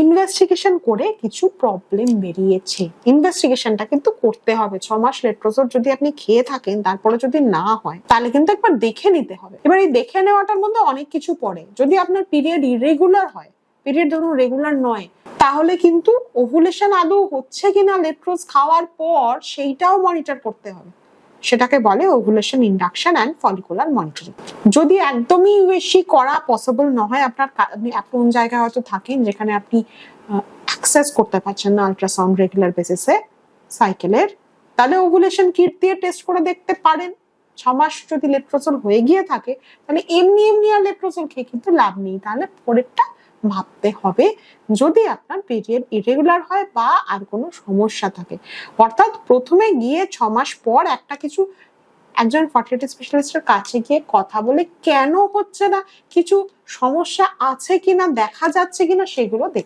Investigation করে কিছু problem বেরিয়েছে। ইনভেস্টিগেশনটা কিন্তু করতে হবে। ছ মাস লেট্রোজোর যদি আপনি খেয়ে থাকেন, তারপরে যদি না হয়, তাহলে কিন্তু একবার দেখে নিতে হবে। এবার এই দেখে নেওয়াটার মধ্যে অনেক কিছু পড়ে। যদি আপনার পিরিয়ড ইরেগুলার হয় পিরিয়ড ধরুন রেগুলার নয়, তাহলে কিন্তু ওভুলেশন আদৌ হচ্ছে কিনা লেট্রোজ খাওয়ার পর সেইটাও মনিটর করতে হবে। সেটাকে বলে ovulation induction and follicular monitoring যদি একদমই বেশি করা পসিবল না হয়, আপনার আপনি কোন জায়গায় হয়তো থাকেন যেখানে আপনি অ্যাক্সেস করতে পারছেন না আলট্রাসাউন্ড রেগুলার বেসিসে সাইকেলের তাহলে ওভুলেশন কিট দিয়ে টেস্ট করে দেখতে পারেন। ছ মাস যদি লেট্রোজল হয়ে গিয়ে থাকে, তাহলে এমনি এমনি আর লেট্রোজল খেয়ে কিন্তু লাভ নেই। তাহলে পরেরটা ভাবতে হবে যদি আপনার পিরিয়ড ইরেগুলার হয় বা আর কোনো সমস্যা থাকে। অর্থাৎ প্রথমে গিয়ে ছ মাস পর একটা কিছু একজন ফার্টিলিটি স্পেশালিস্টের কাছে গিয়ে কথা বলে কেন হচ্ছে না, কিছু সমস্যা আছে কিনা, দেখা যাচ্ছে কিনা, সেগুলো দেখতে